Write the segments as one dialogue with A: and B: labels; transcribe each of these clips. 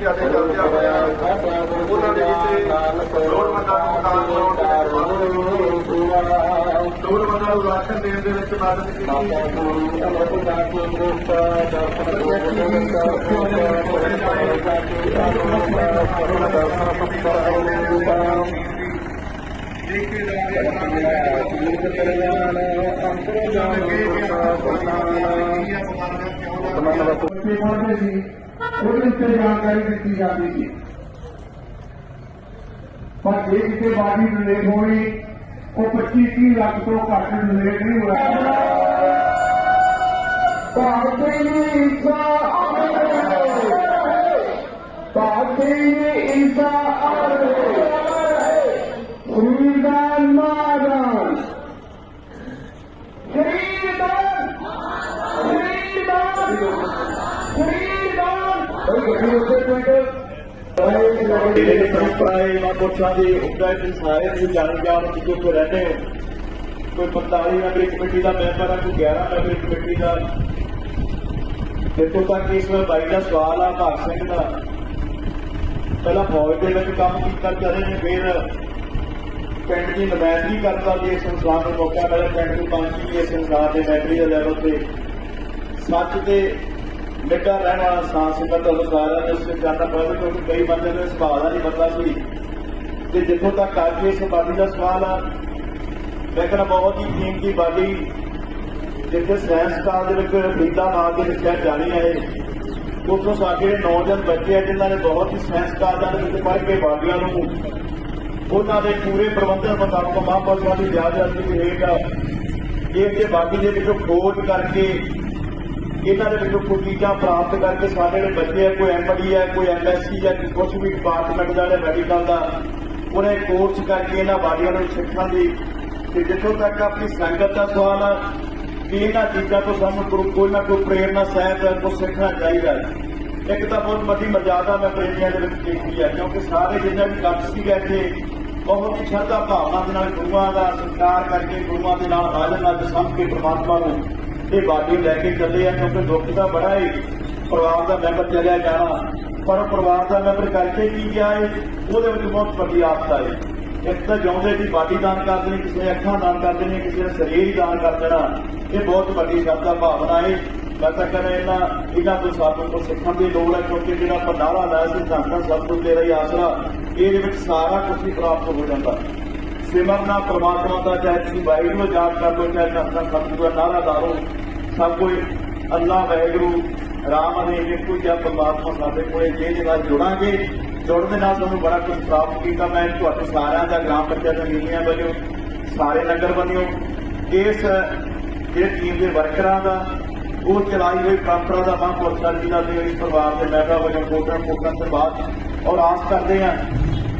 A: ਜਿਆਦਾ ਚੱਲਦਿਆ ਹੋਇਆ ਉਹਨਾਂ ਦੇ ਵਿੱਚ ਲੋੜਵੰਦਾਂ ਨੂੰ ਦਾਨ ਕਰਾਉਣ ਦੇ ਵਿੱਚ ਲੋੜਵੰਦਾਂ ਨੂੰ ਰਾਸ਼ਨ ਦੇਣ ਦੇ ਵਿੱਚ ਮਦਦ ਕੀਤੀ
B: ਬੱਚੇ
C: لیکن اس سے جانکاری دیتی جاتی تھی پر ایک کے بعد ہی ہوئی وہ پچیس تیس لاکھ تو گھٹ ڈلیٹ نہیں ہوا۔ انسان کوئی پنتالی ممبری گیارہ ممبری تک اس میں کا سوال ہے بھاگ سنگھ کا فوج کے کام کیا چلے نے کی نمائندگی کرتا جی اس موقع ملا پنڈ کی پانچ اس سے ਨਿੱਘਾ ਰਹਿਣ ਵਾਲਾ ਸਾਂ ਸੀ ਮੈਂ ਤੁਹਾਨੂੰ ਸਾਰਿਆਂ ਨੂੰ ਇਸ ਪਵੇ ਕਿਉਂਕਿ ਕਈ ਬੰਦੇ ਦੇ ਸੁਭਾਅ ਦਾ ਨਹੀਂ ਪਤਾ ਸੀ। ਤੇ ਜਿੱਥੋਂ ਤੱਕ ਅੱਜ ਇਸ ਬਾਡੀ ਦਾ ਸਵਾਲ ਆ, ਮੈਂ ਕਹਿੰਦਾ ਬਹੁਤ ਹੀ ਕੀਮਤੀ ਬਾਡੀ ਜਿੱਥੇ ਸਾਇੰਸ ਦੇ ਵਿੱਚ ਫਰੀਦਾ ਨਾਮ ਦੇ ਲਿਖਿਆ ਜਾਣੀ ਹੈ ਉਥੋਂ ਸਾਡੇ ਨੌਜਵਾਨ ਬੱਚੇ ਆ, ਜਿਨ੍ਹਾਂ ਨੇ ਬਹੁਤ ਹੀ ਸਾਇੰਸ ਕਾਲਜਾਂ ਦੇ ਵਿੱਚ ਪੜ੍ਹ ਕੇ ਬਾਡੀਆਂ ਨੂੰ। ਉਹਨਾਂ ਦੇ ਪੂਰੇ ਪ੍ਰਬੰਧਨ ਮੁਤਾਬਕ ਮਹਾਂਪੁਰਸ਼ਾਂ ਦੀ ਇਜਾਜ਼ਤ ਦੀ ਹੇਠ ਇਹ ਤੇ ਬਾਕੀ ਦੇ ਵਿੱਚੋਂ ਖੋਜ ਕਰਕੇ ਇਹਨਾਂ ਦੇ ਵਿੱਚੋਂ ਕੋਈ ਚੀਜ਼ਾਂ ਪ੍ਰਾਪਤ ਕਰਕੇ ਸਾਡੇ ਜਿਹੜੇ ਬੱਚੇ ਆ, ਕੋਈ ਐਮਡੀ ਹੈ ਕੋਈ ਐਮਐਸਸੀ ਜਾਂ ਕੁਝ ਵੀ ਡਿਪਾਰਟਮੈਂਟ ਦਾ ਜਿਹੜਾ ਮੈਡੀਕਲ ਦਾ, ਉਹਨੇ ਕੋਰਸ ਕਰਕੇ ਇਹਨਾਂ ਬਾਡੀਆਂ ਨੂੰ ਸਿੱਖਣ ਦੀ। ਤੇ ਜਿੱਥੋਂ ਤੱਕ ਆਪਣੀ ਸੰਗਤ ਦਾ ਸਵਾਲ ਆ ਕਿ ਇਹਨਾਂ ਚੀਜ਼ਾਂ ਤੋਂ ਸਾਨੂੰ ਕੋਈ ਨਾ ਕੋਈ ਪ੍ਰੇਰਨਾ, ਸਹਿਤ ਤੋਂ ਸਿੱਖਣਾ ਚਾਹੀਦਾ। ਹੈ ਇੱਕ ਤਾਂ ਬਹੁਤ ਵੱਡੀ ਮਰਜ਼ਾਦਾ ਮੈਂ ਪ੍ਰੇਮੀਆਂ ਦੇ ਵਿੱਚ ਦੇਖੀ ਹੈ ਕਿਉਂਕਿ ਸਾਰੇ ਜਿੰਨੇ ਵੀ ਕੱਟ ਸੀਗੇ ਇੱਥੇ ਬਹੁਤ ਹੀ ਸ਼ਰਧਾ ਭਾਵਨਾ ਦੇ ਨਾਲ ਗੁਰੂਆਂ ਦਾ ਸਤਿਕਾਰ ਕਰਕੇ ਗੁਰੂਆਂ ਦੇ ਨਾਲ ਹਾਜ਼ਰ ਨਾਲ ਸਮਝ ਕੇ ਪ੍ਰਮਾਤਮਾ ਨੂੰ ਇਹ ਬਾਡੀ ਲੈ ਕੇ ਚੱਲੇ ਆ ਕਿਉਂਕਿ ਦੁੱਖ ਦਾ ਬੜਾ ਹੀ ਪਰਿਵਾਰ ਦਾ ਮੈਂਬਰ ਚਲਿਆ ਜਾਣਾ। ਪਰ ਪਰਿਵਾਰ ਦਾ ਮੈਂਬਰ ਕਰਕੇ ਕੀ ਗਿਆ ਹੈ ਉਹਦੇ ਵਿੱਚ ਬਹੁਤ ਵੱਡੀ ਆਫਤ ਆਈ। ਇੱਕ ਤਾਂ ਜਿਉਂਦੇ ਦੀ ਬਾਡੀ ਦਾਨ ਕਰਦੇ ਨੇ ਕਿਸੇ ਨੇ ਅੱਖਾਂ ਦਾਨ ਕਰਦੇ ਨੇ ਕਿਸੇ ਨੇ ਸਰੀਰ ਹੀ ਦਾਨ ਕਰ ਦੇਣਾ। ਇਹ ਬਹੁਤ ਵੱਡੀ ਸ਼ਰਧਾ ਭਾਵਨਾ ਹੈ ਮੈਂ ਤਾਂ ਕਹਿੰਦਾ ਇਹਨਾਂ ਇਹਨਾਂ ਤੋਂ ਸਾਨੂੰ ਤੋਂ ਸਿੱਖਣ ਦੀ ਲੋੜ ਹੈ ਕਿਉਂਕਿ ਜਿਹੜਾ ਪੰਡਾਰਾ ਲਾਇਆ ਸੀ, ਧੰਨਾ ਸਭ ਤੋਂ ਤੇਰਾ ਹੀ ਆਸਰਾ। ਇਹਦੇ ਵਿੱਚ ਸਾਰਾ ਕੁਝ ਹੀ ਪ੍ਰਾਪਤ ਹੋ ਜਾਂਦਾ। ਸਿਮਰਨਾ ਪ੍ਰਮਾਤਮਾ ਦਾ ਚਾਹੇ ਤੁਸੀਂ ਵਾਹਿਗੁਰੂ ਨੂੰ ਯਾਦ ਕਰ ਲਓ, ਚਾਹੇ ਦਸਤਾਂ ਸਤਿਗੁਰੂ ਦਾ ਨਾਰਾ ਲਾਓ। ਸਭ ਕੋਈ ਅੱਲਾ, ਵਾਹਿਗੁਰੂ, ਰਾਮ ਨੇ ਇੱਕੋ ਜਿਹਾ ਪ੍ਰਮਾਤਮਾ ਸਾਡੇ ਕੋਲੇ। ਜੇ ਦੇ ਨਾਲ ਜੁੜਾਂਗੇ, ਜੁੜਨ ਦੇ ਨਾਲ ਤੁਹਾਨੂੰ ਬੜਾ ਕੁਝ ਪ੍ਰਾਪਤ ਕੀਤਾ। ਮੈਂ ਤੁਹਾਡੇ ਸਾਰਿਆਂ ਦਾ, ਗ੍ਰਾਮ ਪੰਚਾਇਤ ਮੀਡੀਆ ਵੱਲੋਂ ਸਾਰੇ ਨਗਰ ਵੱਲੋਂ ਇਸ ਜਿਹੜੇ ਟੀਮ ਦੇ ਵਰਕਰਾਂ ਦਾ, ਉਹ ਚਲਾਈ ਹੋਈ ਪਰੰਪਰਾ ਦਾ ਮਹਾਂਪੁਰਸ਼ਾਂ ਜੀ ਦਾ ਤੇ ਇਸ ਪਰਿਵਾਰ ਦੇ ਮੈਂਬਰਾਂ ਵੱਲੋਂ ਕੋਟਣ ਕੋਟਣ ਤੋਂ ਬਾਅਦ, ਔਰ ਆਸ ਕਰਦੇ ਹਾਂ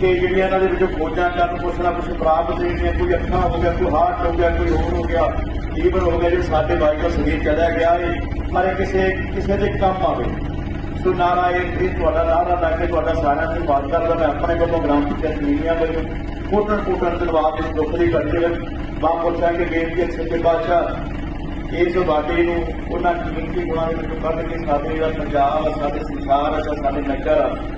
C: ਕਿ ਜਿਹੜੀਆਂ ਇਹਨਾਂ ਦੇ ਵਿੱਚੋਂ ਖੋਜਾਂ ਕਰਨ ਕੁਛ ਨਾ ਕੁਛ ਪ੍ਰਾਪਤ ਹੋਈਆਂ ਕੋਈ ਅੱਖਾਂ ਹੋ ਗਿਆ ਕੋਈ ਹਾਰਟ ਹੋ ਗਿਆ ਕੋਈ ਹੋਰ ਹੋ ਗਿਆ ਲੀਵਰ ਹੋ ਗਿਆ ਜੋ ਸਾਡੇ ਬਾਈ ਦਾ ਸਰੀਰ ਚਲਿਆ ਗਿਆ ਹੈ ਪਰ ਕਿਸੇ ਕਿਸੇ ਦੇ ਕੰਮ ਆਵੇ। ਸੋ ਨਾਰਾ ਇਹ ਇਹ ਤੁਹਾਡਾ ਨਾਰਾ ਲਾ ਕੇ ਤੁਹਾਡਾ ਸਾਰਿਆਂ ਨੂੰ ਬਾਤ ਕਰਦਾ ਮੈਂ ਆਪਣੇ ਵੱਲੋਂ ਗ੍ਰਾਮ ਪੰਚਾਇਤ ਮੀਡੀਆ ਵੱਲੋਂ ਕੋਟਣ ਕੋਟਣ ਦਿਲਵਾਦ ਇਸ ਦੁੱਖ ਦੀ ਘੜੀ ਦੇ ਵਿੱਚ। ਬਾਪੁਰਸ਼ਾਂ ਕੇ ਬੇਨਤੀ ਹੈ ਸੱਚੇ ਬਾਦਸ਼ਾਹ ਇਸ ਬਾਟੀ ਨੂੰ ਉਹਨਾਂ ਕੀਮਤੀ ਗੁਣਾਂ ਦੇ ਵਿੱਚੋਂ ਕੱਢ ਕੇ ਸਾਡੇ ਜਿਹੜਾ ਪੰਜਾਬ ਸਾਡੇ ਸੰਸਾਰ ਆ, ਸਾਡੇ ਨਗਰ